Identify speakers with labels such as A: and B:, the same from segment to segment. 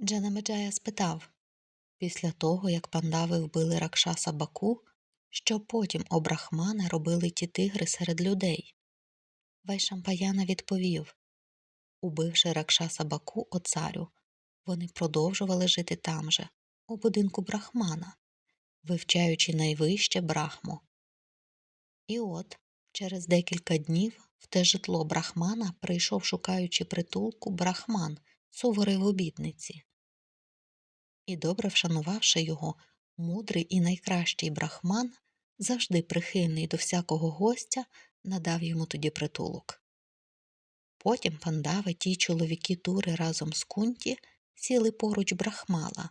A: Джанамеджая спитав після того, як пандави вбили Ракшаса Баку, що потім обрахмани робили ті тигри серед людей. Вайшампаяна відповів Убивши Ракшаса Баку о царю, вони продовжували жити там же, у будинку брахмана, вивчаючи найвище брахму. І от, через декілька днів в те житло брахмана прийшов, шукаючи притулку, брахман, суворий в обітниці. І, добре вшанувавши його, мудрий і найкращий брахман, завжди прихильний до всякого гостя, надав йому тоді притулок. Потім пандави, ті чоловіки тури разом з кунті сіли поруч брахмала,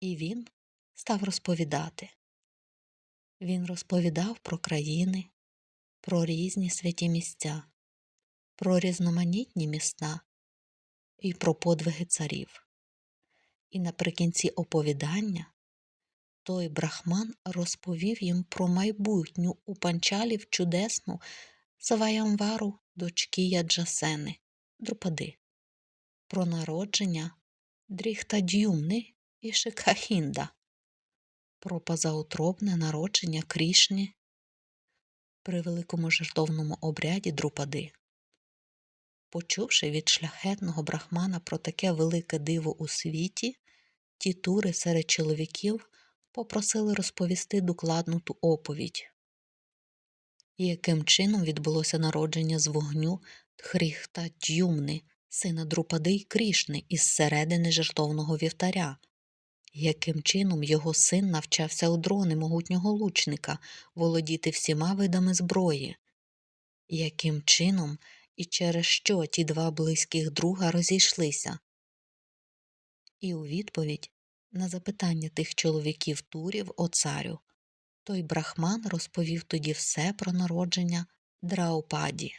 A: і він став розповідати. Він розповідав про країни, про різні святі місця, про різноманітні міста і про подвиги царів. І наприкінці оповідання той брахман розповів їм про майбутню у панчалів чудесну Саваямвару дочки Яджасени, Друпади, про народження Дріхтадюмни і Шикахінда, про позаутробне народження Крішні при великому жертовному обряді Друпади. Почувши від шляхетного брахмана про таке велике диво у світі, ті тури серед чоловіків попросили розповісти докладну ту оповідь. Яким чином відбулося народження з вогню Тхріхта Дюмни, сина Друпади й Крішни із середини жертовного вівтаря, яким чином його син навчався у дрони могутнього лучника володіти всіма видами зброї, яким чином і через що ті два близьких друга розійшлися. І у відповідь на запитання тих чоловіків турів о царю той брахман розповів тоді все про народження Драупаді.